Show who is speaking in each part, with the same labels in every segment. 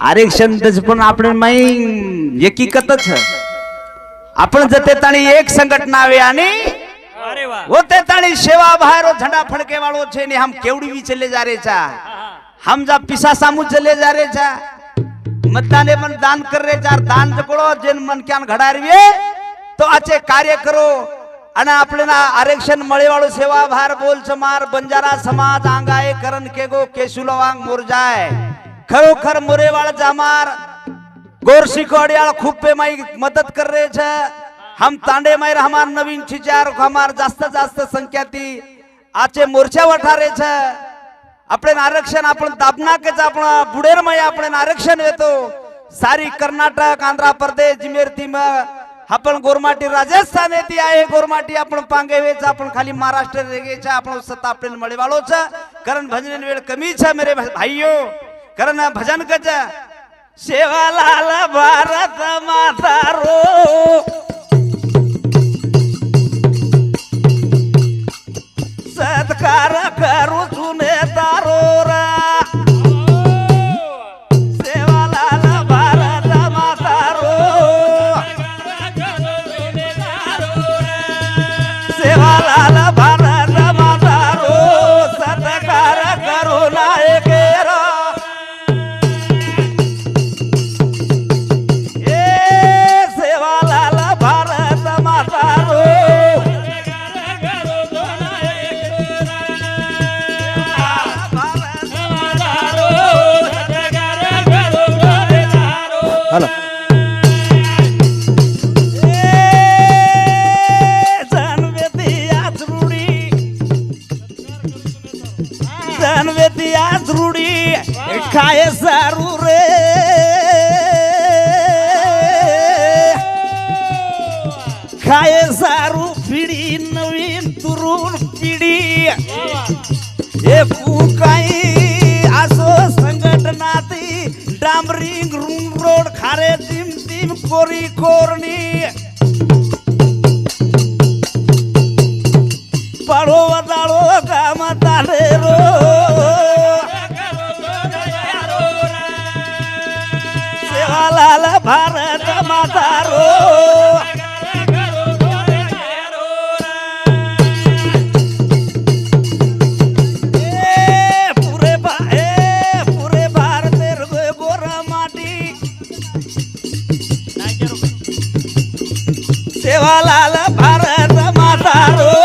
Speaker 1: आरक्षण पण आपण माई एकीकतच आपण जते ताणी एक संघटना आणि
Speaker 2: वा.
Speaker 1: वो ते ताणी सेवा बाहेर झंडा फड़के वालो छे ने हम केवड़ी भी चले जा रे छा हम जा पिसा सामू चले जा रे छा मतदाने मन दान कर रे चार दान जकडो जेन मन क्यान घडारवे तो आचे कार्य करो. आणि आपल्याला आरक्षण मळेवाळू सेवा भार बोल समार बंजारा समाज आंगाए करण के गो केशुलवांग मोरजाय खरोखर मोरेवाळ जामार गोर शिकोडियाळ खूप पे माई मदत कर रहे छ हम तांडे मायर हमार नवीन छिचार हमार जास्त जास्त संख्या ती आचे मोर्चा वठारे छ આપણે આરક્ષણ आपण दाबना के आपण बुडेर मध्ये आपण आरक्षण येतो सारी कर्नाटक आंध्र प्रदेश जिमेरती आपण गोरमाटी राजस्थान येते आहे गोरमाटी आपण पांगे वेच आपण खाली महाराष्ट्र रेगेच्या आपण सत्ता आपल्याला मळे वालोच कारण भजन वेळ कमी छ मेरे भाईयो कारण भजन कच सेवा लाल भारत माता रो। सत्कार करू जुने दारोरा सेवालाल डांबरिंग रूम रोड खारे तिम तिम कोरी कोरणी पळो वदाळो कामात आले रो सेवालाल भारत माता माता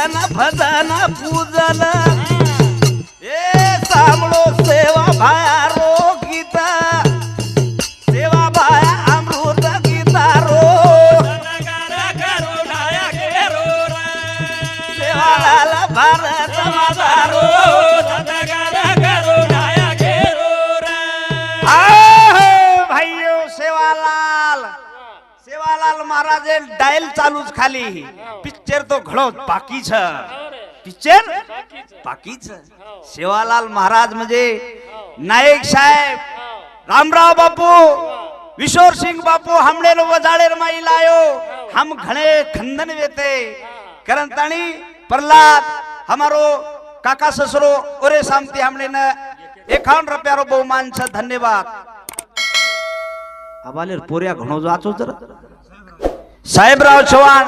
Speaker 1: भजन भजन पूजन ए सामळो सेवा भाया रो गीता सेवा भाया अमृत गीता रो. सेवालाल भारत माता रो. आहे भाईयो सेवालाल. सेवालाल महाराजे डायल चालूच खाली. पिक्चर तो घडो बाकी छ. पिक्चर बाकी छ. सेवालाल महाराज म्हणजे नायक साहेब. रामराव बापू. विशोर सिंग बापू हमने लो वजाड़ेर माई लायो. हम घणे खंदन वेते. करन ताणी प्रहलाद हमारो काका ससरो ओरे सामती हमने न एकावन्न रुपयारो बहुमान छ. धन्यवाद. पोऱ्या घणो वाचो जरा. साहेबराव चव्हाण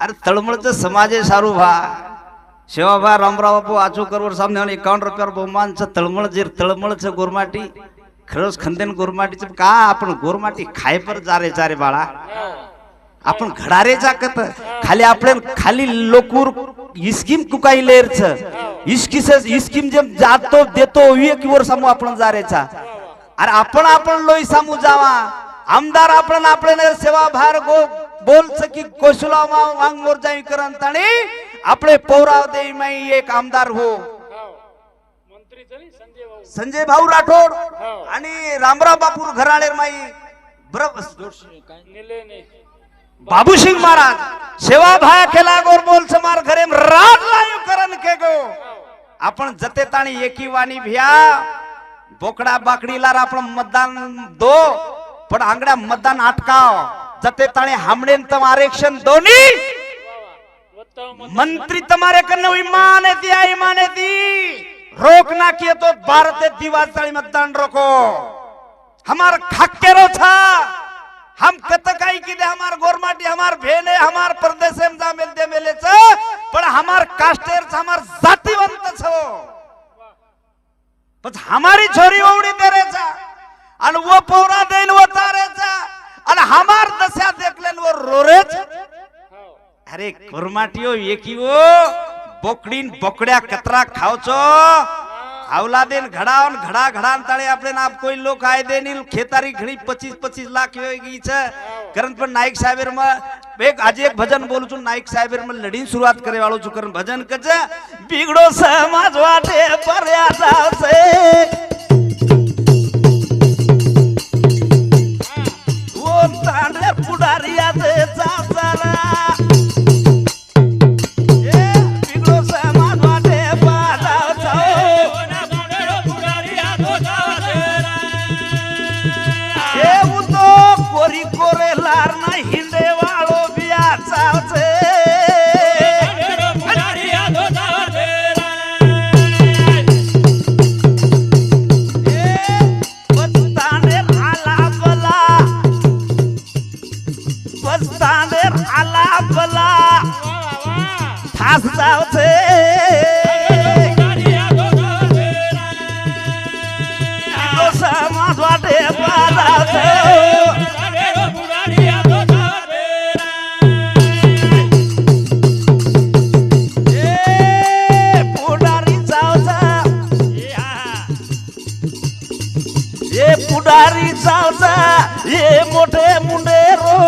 Speaker 1: अरे तळमळचं समाजे सारू भा. शेवाभा रामराव बापू आचोकरवर सामने आणि एकावन्न रुपयावर बहुमानचं तळमळ जे तळमळचं गोरमाटी खरंच खंदेन गोरमाटीचं का आपण गोरमाटी खाय पर जा रे रे बाळा? आपण घडारे जाकत खाली आपले खाली लोकूर इस्कीम कुकाई लेरच. इस्किस इस्कीम जे जातो देतो एक वर सामू आपण जारेचा. अरे आपण आपण लोई सामू जावा. आमदार आपण आपले सेवा भार गो बोल सकी कोसला वांग मोर जाई करन ताणी आपले पौराव देई माई एक आमदार हो.
Speaker 2: मंत्री तरी संजय भाऊ
Speaker 1: संजय भाऊ राठोड आणि रामराव बापूर घराणे माई बरोबर
Speaker 2: निले ने
Speaker 1: बाबू महाराज सेवा भाया केला गोर बोल समार घरे राज लायू करण के गो. आपण जते ताणी एकी वाणी भ्या बोकडा बाकडीला आपण मतदान दो पण आंगड्या मतदान अटकाव जते ताणी हमडेन तम आरक्षण दोन्ही मंत्री तुम्हारे कन्न ईमान है दिया ईमान है दी रोक ना किए तो भारत दीवार ताली मतदान रोको। हमार खाके रो था हम कतकाई की दे हमार गोरमाटी हमार भेने हमार प्रदेश में जा मिल दे मेले छ पर हमार कास्टेर छ, हमार जातीवंत छो। पण हमारी छोरी ओवडी दे रे छा आणि वो पोरा देईल वो तारेचा आणि हमार दशा देखलेन वो रोरेच अरे कुरमाटियो एकीओ बोकडीन बोकड्या कतरा खावचो आवलादेन घडावन घडा घडान ताळे आपले नाप कोई लोक आय देनील खेतारी घडी पच्चीस पच्चीस लाख गई छ कारण पण नाईक साहेबर में एक आज एक भजन बोलू છું નાયક સાહેબ માં લડીને શરૂઆત કરે વાળું છું કારણ ભજન કચ બીગડો સમાજ વાટે પરયા જાવશે ઓ તાંડે ए मोठे मुंडे रो.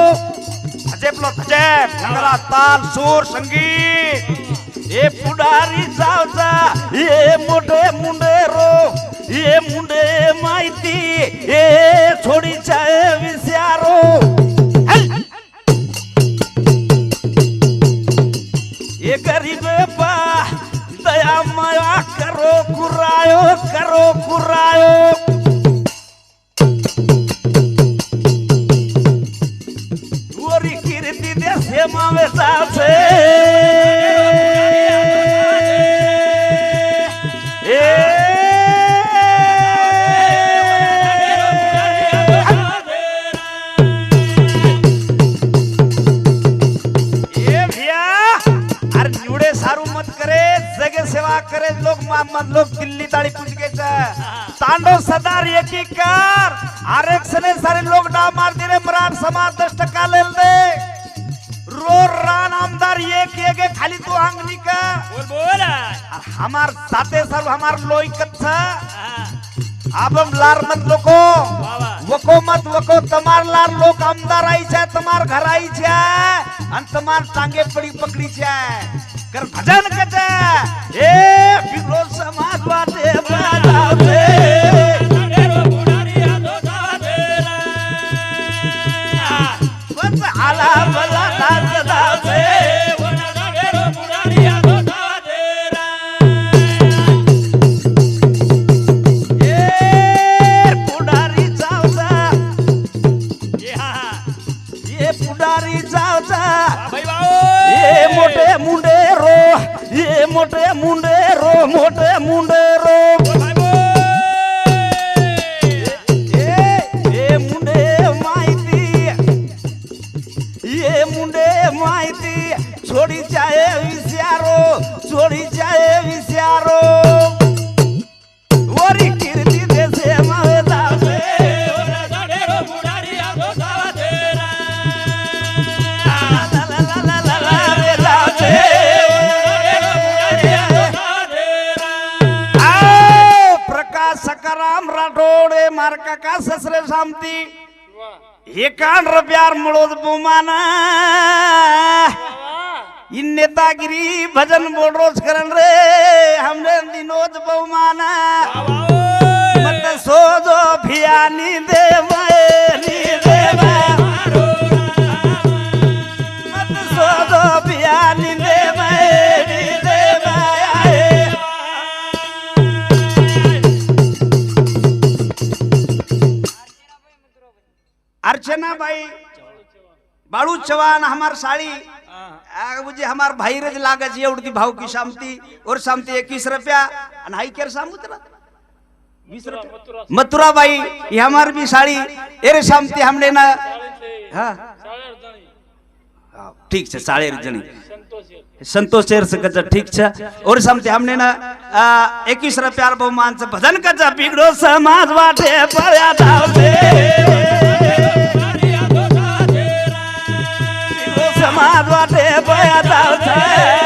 Speaker 1: झेपलो झेप नगरा ताल सूर संगीत. ए पुढारी जावचा ए मोठे मुंडे रो. ए मुंडे माहिती. ए छोडीच्या विचारो लोक आई छे तमार घर आई अन तमार टांगे पड़ी पकड़ी कर भजन कच ए बिगड़ो समाज वाटे છોડી જાય વિચારો વરી કીર્તિ દેશે મહદાવે सकाराम राठोडे मार काका ससरे
Speaker 2: सामती
Speaker 1: एकान प्यार मुळोद बुमाना. इन नेतागिरी भजन बोल रोज करण रे हमने दिनोज बहुमाना। मत सोजो भियानी दे नी दे मत सोजो भियानी दे नी दे अर्चना बाई बाळू चव्हाण हमार साड़ी मुझे हमार भाई रज लागत एवढी भाव की शांति और शामती एकवीस रुपया अन हाई केर सामू तुला रुपया।
Speaker 2: मथुरा
Speaker 1: भाई ये हमार भी साड़ी एरे शांति हमने ना
Speaker 2: हा।
Speaker 1: ठीक छे
Speaker 2: साढ़े जनी।
Speaker 1: संतोष शेर से कच्चा ठीक छे। और समते हमने ना इक्कीस रुपया बहुमान से भजन कच्चा बिगड़ो समाज वाटे पर समाज वाटे पड़या धावते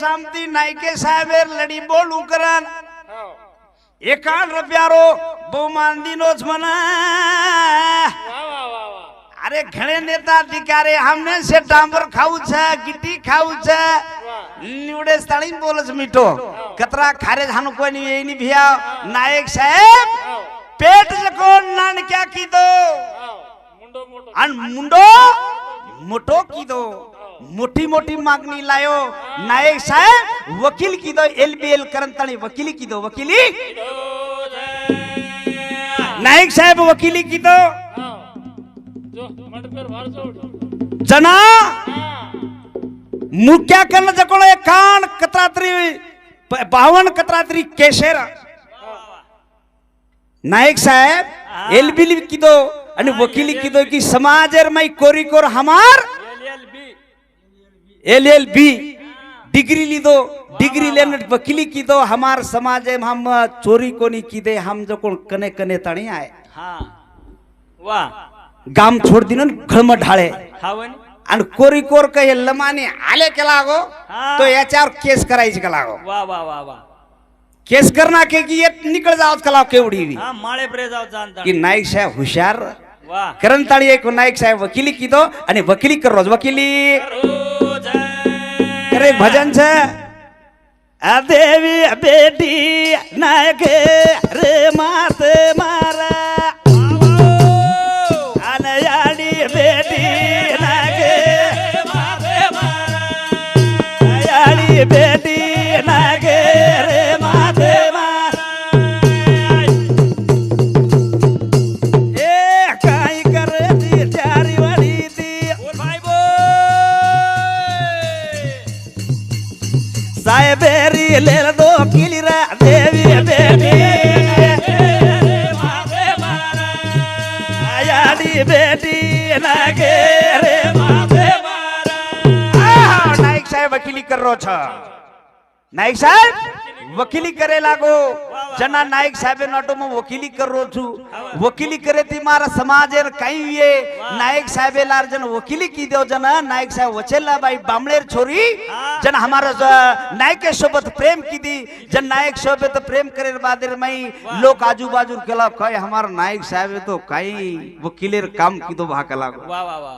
Speaker 1: સામતી
Speaker 2: નાયકે
Speaker 1: સાહેબે લડી બોલ ઉકરાન. એકાદ
Speaker 2: રૂપિયારો બહુ માંદીનો જ
Speaker 1: મના. અરે ઘણે નેતા અધિકારે હમને છે? ડાંબર ખાવું છે ગીટી ખાવું
Speaker 2: છે.
Speaker 1: નીવડે સ્થળી બોલે છે મીઠો. કતરા ખારે જાનું કોઈ નહીં એની ભિયા નાયક સાહેબ.
Speaker 2: પેટ
Speaker 1: જકો નાન ક્યાં કીધો
Speaker 2: અને મુંડો મોટો
Speaker 1: કીધો. मोठी मोठी मागणी लायो. नायक साहेब वकील किदो एल बी एल करंत वकिली किदो वकिली? नायक साहेब वकिली किदो? जना? मुक्या कन्न जकोण एक कान कत्रात्री बावन कत्रात्री केशेर. नायक साहेब एल बी किदो आणि वकिली किदो की समाज कोरी कोर हमार एल एल बी डिग्री लिदो डिग्री लेन वकिली किदो हमार समाज में हम चोरी कोनी किदे हम जो कोण कने कने तणी आहे
Speaker 3: वा
Speaker 1: गाम छोड दिन ढाळे।
Speaker 3: हावन
Speaker 1: आणि कोरी कोर काही लमाने आले के लागो
Speaker 3: हा.
Speaker 1: तो याच्यावर केस करायची का लागो।
Speaker 3: वा वा वा वा
Speaker 1: केस करना के की ये निकळ जावत का लाव केवढी.
Speaker 3: हा माळे प्रे जाव जाणता
Speaker 1: की नाईक साहेब हुशार करण ताळी एक नाईक साहेब वकिली किदो आणि वकिली कर रोज वकिली
Speaker 3: रोज
Speaker 1: करे भजन छ आ देवी बेटी नायक रे मात मारा अनयाडी बेटी नायक अयाडी बेटी नायक साहेबेरी लेल दो किलीरा देवी बेटी आयाडी बेटी नागे रे आहा, नाईक साहेब वकिली कर रो छ साहेब करे लागो जना नायक साहेब नाटो में वकीली कर रो छु। वकीली करे ती मारा समाज एर काही ये नायक साहेब लार जन वकीली की देव जन। नायक साहेब वचेला बाई बामळेर छोरी। जन हमारा ज- नायक के सोबत प्रेम की दी। जन नायक सोबत प्रेम करे बादेर मई लोक आजू बाजू केला काय हमार नायक साहेब तो काही वकीलेर काम की दो भाकला
Speaker 3: वा वा वा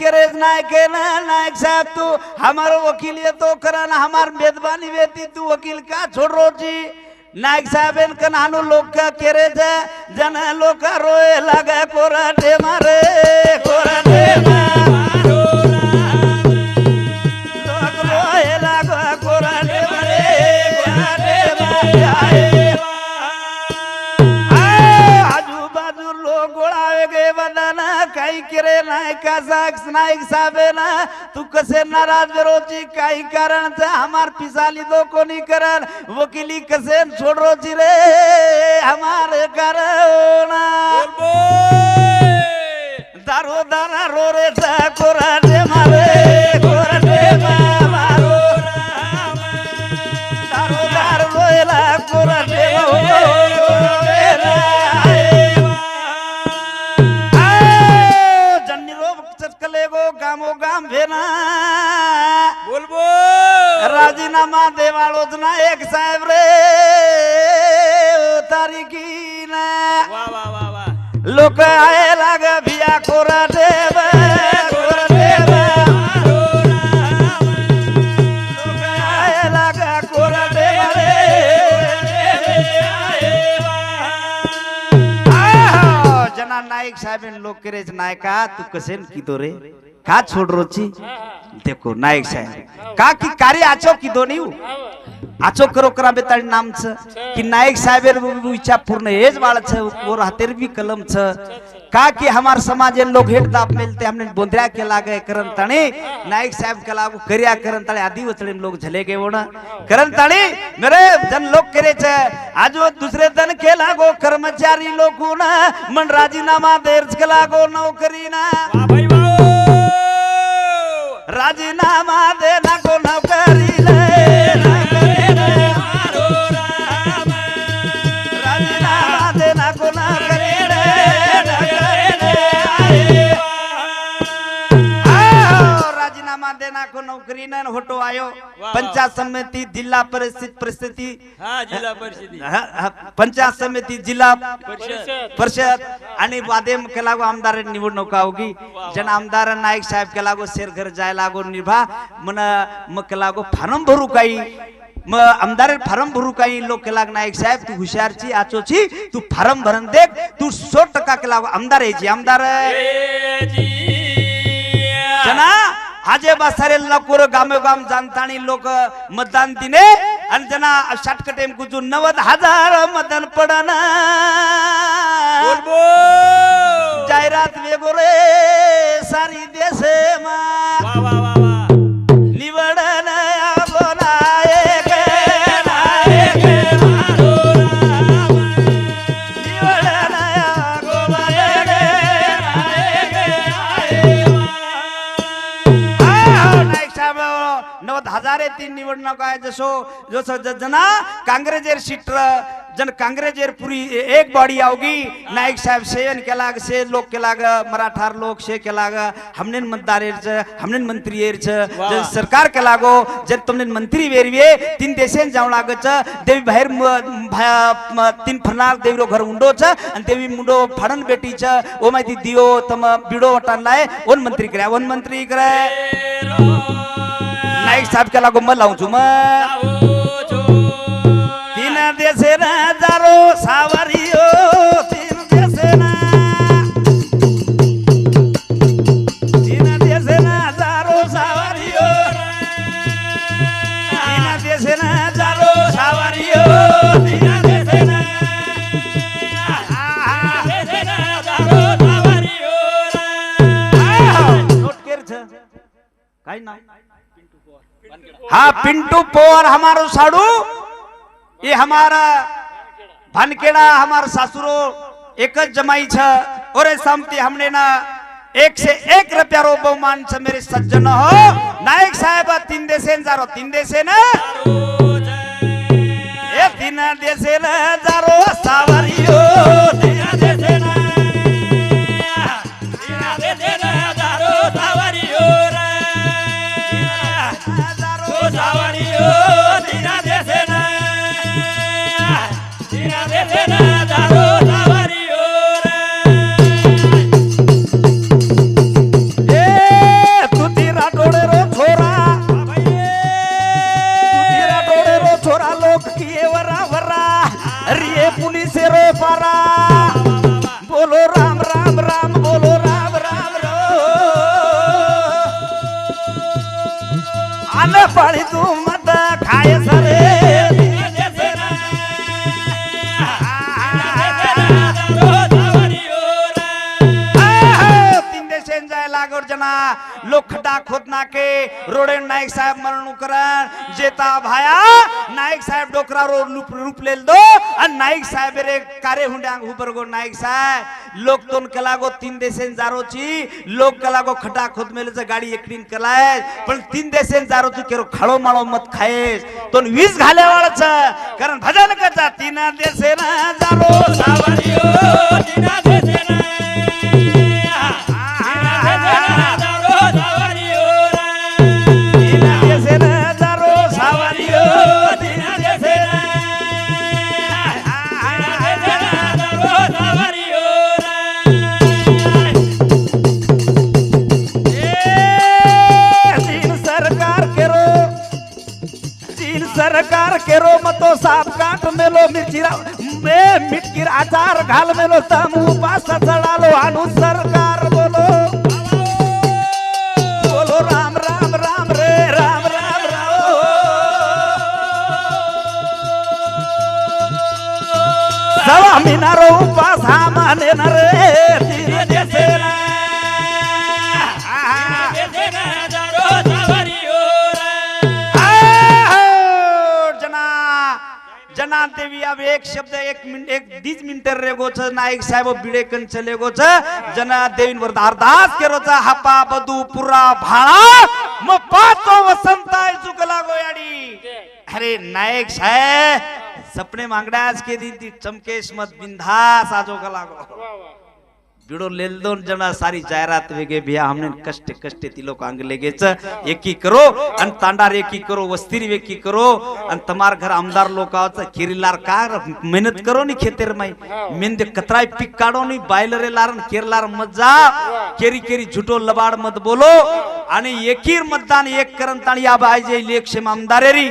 Speaker 1: काही नाय नाही के ना नायक साहेब तू हमार वकील येतो करा ना हमार मेजबानी वेती तू वकील का छोड़ row G? Nayak Saheb in नानू लोग का केरे जे जन का रोए लगे कोराटे मारे कोरा काही करे नाही का साक्ष नाईक साबे ना तू कसे नाराज रोची काही कारण हमार पिसाली दो कोणी करन? वकिली कसे छोड़ रोची रे हमारे कारण दारो दारा रो रे चा कोराटे मारे कोराटे मारो दारो भेना
Speaker 3: बोल बोल।
Speaker 1: राजीनामा देवाळोच ना एक साहेब रे तारीखी ना
Speaker 3: वा वा वा वा।
Speaker 1: लोक आहे लाग भिया कोरा देव कोरा नाईक साहेब लोक करेच नायका तू कसेन कितो रे? का छोड रोची? देखो नायक साहेब का की कार्य आचो की दोन्ही हो? आचो करो करा बेताळी नामच। की नायक साहेब इच्छा पूर्ण हेच बाळच वो हातेर बी कलम छ। का की हमार समाज लोग हेट दाप मिलते हमने बोंद्र्या के लागे करन तणे। नायक साहेब के लागू करिया करन तणे आदि वचड़े लोग झले गए वोना करन तणे मेरे जन लोग करे छे आज वो दूसरे दन के लागो कर्मचारी लोग ना। मन राजीनामा देर के लागो नौकरी ना।
Speaker 3: भाई वाओ
Speaker 1: राजीनामा होटो आयो. पंचायत समिती जिल्हा परिस्थिती परिस्थिती
Speaker 3: हा परिषदी.
Speaker 1: पंचायत समिती जिल्हा
Speaker 3: परिषद.
Speaker 1: आणि वादेम के लागो आमदार निवडणुका होगी जन आमदार नाईक साहेब के लागो शेर घर जाय लागो निभा मन मग के लागो फारम भरू काही मग आमदार फारम भरू काही लोक के लाग नाईक साहेब तू हुशारची आचोची तू फारम भरण देख. तू सो टक्का के लागो आमदार यायची आमदार जना आजे सारे लोक गामे गाम जाणतानी लोक मतदान दिने आणि जना शाटकटे कुजू नव्वद हजार मतदान पडना. जाहिरात वेगो रे सारी देशे मा निवडन. निवडणूक आहे जसो जसं जना काँग्रेजेर सीट जन काँग्रेजेर पुरी एक बॉडी आवगी. नाईक साहेब सेवन केला से लोक केला मराठार लोक से केला ग हमने मतदार हमने मंत्री एरच जन सरकार केला गो जर तुमने मंत्री वेरवे तीन देशेन जाऊ लागच. देवी बाहेर तीन फरनार देवीरो घर उंडो छ आणि देवी मुंडो फाडन बेटी छ ओ माहिती दियो तम बिडो वटानलाय वन मंत्री करे वन मंत्री करे लाइट साफ केला गुंबद लावून चुम तीन देसे जारो सावारी हो, सावारी हो. सावारी हो, सावारी काही नाही. हाँ पिंटू पोर हमारो साड़ू ये हमारा भानखेड़ा हमार सासुरो एक जमाई छ। और समती हमने ना एक से एक रुपया रो बहुमान छ मेरे सज्जन हो। नायक साहेब तीन देशे जारो तीन देशे ना। ए तीन देशे ना जारो सावरियो तीन देशे रोडे नाईक साहेब मरण करा जेता भाया नाईक साहेब डोकरा रो रूप दो आणि नाईक साहेब रे कारे हुंड्यांग हुबर गो नाईक साहेब. लोक तोन कलागो तीन देशेन जारोची लोक कलागो खटा खोद मेलेच गाडी एकटीन कलाय पण तीन देशेन जारोची केरो खाळो माळो मत खायेस. तोन वीज घाले वाळच कारण भजन करता तीन देशेन जारो सावरियो तीन साप काट मेलो मिरचिरा मे मिटकीर आचार घाल मेलो तम पास चढालो. आणू सरकार बोलो. बोलो राम राम राम रे राम राम राम. सवा मिनारो उपास हा माने न रे. जना देवी अब एक शब्द एक मिनिट एक दीज मिनट रेगो छ नायक साहेब बिडे कन चलेगो छ जना देवीन अरदास केरो छ हापा बदू पुरा भाळा म पाचो वसंत आहे चुकला गोयाडी अरे नायक साहेब सपने मांगड्यास के दिन ती चमकेश मत बिंदास आजो लागो. लागो
Speaker 2: वा
Speaker 1: बिडो लेल दोन जना सारी जाहिरात वेगे भैया हमने कष्ट कष्ट ती लोक अंग लेगेच। एकी करो आणि तांडार एकी करो वस्तीर एकी करो अन तमार घर आमदार लोकांचा किरीलार का मेहनत करो नी खेतेर माई। मेंदे कतराई पिक काढो नी बायलरे लारन केरलार जा। केरी केरी झुटो लबाड मत बोलो। आणि एकीर मतदान एक करन ताणी या बायजे इलेक्शन आमदारेरी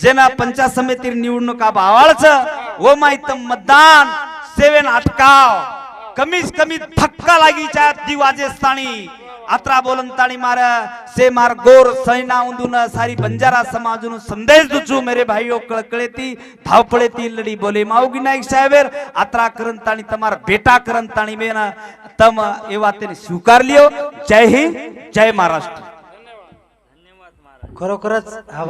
Speaker 1: जेना पंचायत समितीर निवडणुका भावाळच ओ माहीत मतदान सेवन अटकाव कमीच कमी धक्का लागीच्या आत्रा बोलन बोलंताणी मार से मार गोर सैना उंदून सारी बंजारा समाजून संदेश दुचू. मेरे भाईओ कळकळेती धावपळेती लडी बोले माऊगी नाईक साहेबेर. अत्रा करंताणी तमार बेटा करंताणी मेन तम ए वातेने स्वीकार लियो जय हिंद जय महाराष्ट्र.
Speaker 4: खरोखरच आभार.